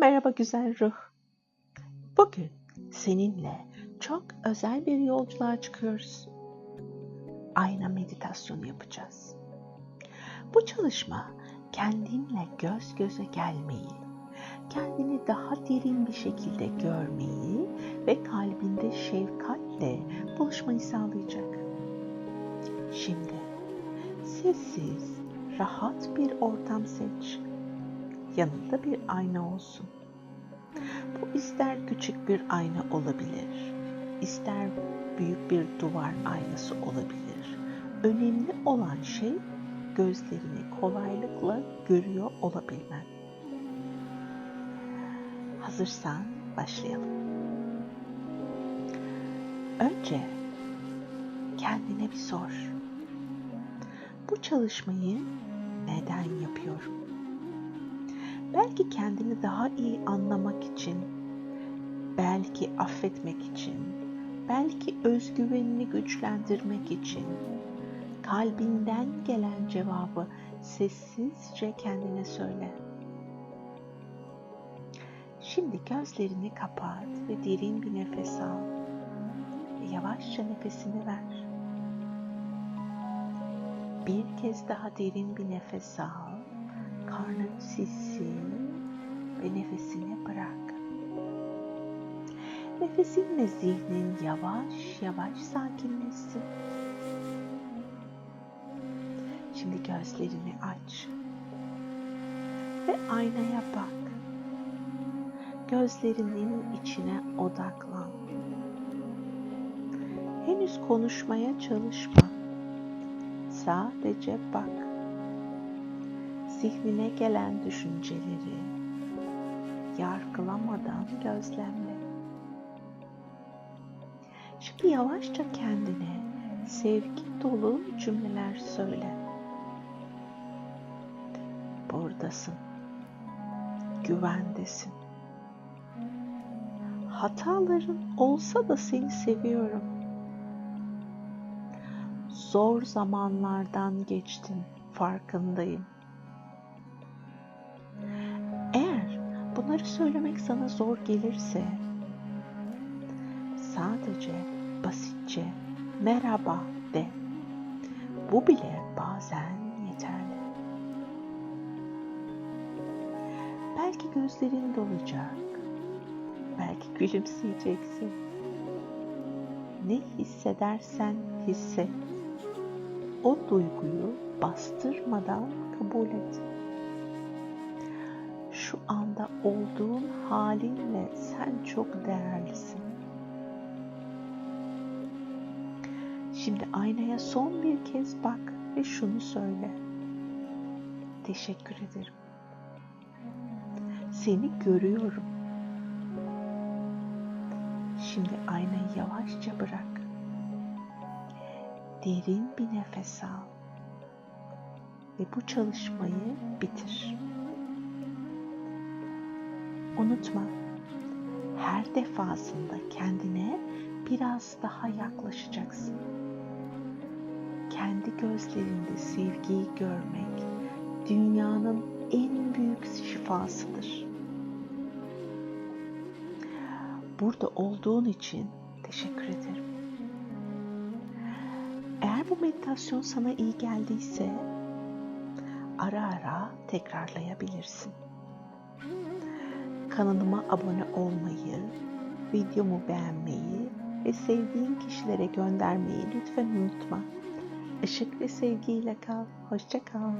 Merhaba güzel ruh. Bugün seninle çok özel bir yolculuğa çıkıyoruz. Ayna meditasyonu yapacağız. Bu çalışma kendinle göz göze gelmeyi, kendini daha derin bir şekilde görmeyi ve kalbinde şefkatle buluşmayı sağlayacak. Şimdi sessiz, rahat bir ortam seç yanında bir ayna olsun. Bu ister küçük bir ayna olabilir, ister büyük bir duvar aynası olabilir. Önemli olan şey gözlerini kolaylıkla görüyor olabilmen. Hazırsan başlayalım. Önce kendine bir sor. Bu çalışmayı neden yapıyorum? Belki kendini daha iyi anlamak için, belki affetmek için, belki özgüvenini güçlendirmek için kalbinden gelen cevabı sessizce kendine söyle. Şimdi gözlerini kapat ve derin bir nefes al. Ve yavaşça nefesini ver. Bir kez daha derin bir nefes al karnın sissin ve nefesini bırak. Nefesinle zihnin yavaş yavaş sakinleşsin. Şimdi gözlerini aç ve aynaya bak. Gözlerinin içine odaklan. Henüz konuşmaya çalışma. Sadece bak zihnine gelen düşünceleri yargılamadan gözlemle. Şimdi yavaşça kendine sevgi dolu cümleler söyle. Buradasın. Güvendesin. Hataların olsa da seni seviyorum. Zor zamanlardan geçtin, farkındayım. Bunları söylemek sana zor gelirse sadece basitçe merhaba de. Bu bile bazen yeterli. Belki gözlerin dolacak. Belki gülümseyeceksin. Ne hissedersen hisset. O duyguyu bastırmadan kabul et şu anda olduğun halinle sen çok değerlisin. Şimdi aynaya son bir kez bak ve şunu söyle. Teşekkür ederim. Seni görüyorum. Şimdi aynayı yavaşça bırak. Derin bir nefes al ve bu çalışmayı bitir. Unutma, her defasında kendine biraz daha yaklaşacaksın. Kendi gözlerinde sevgiyi görmek dünyanın en büyük şifasıdır. Burada olduğun için teşekkür ederim. Eğer bu meditasyon sana iyi geldiyse ara ara tekrarlayabilirsin. Kanalıma abone olmayı, videomu beğenmeyi ve sevdiğin kişilere göndermeyi lütfen unutma. Işık ve sevgiyle kal. Hoşça kal.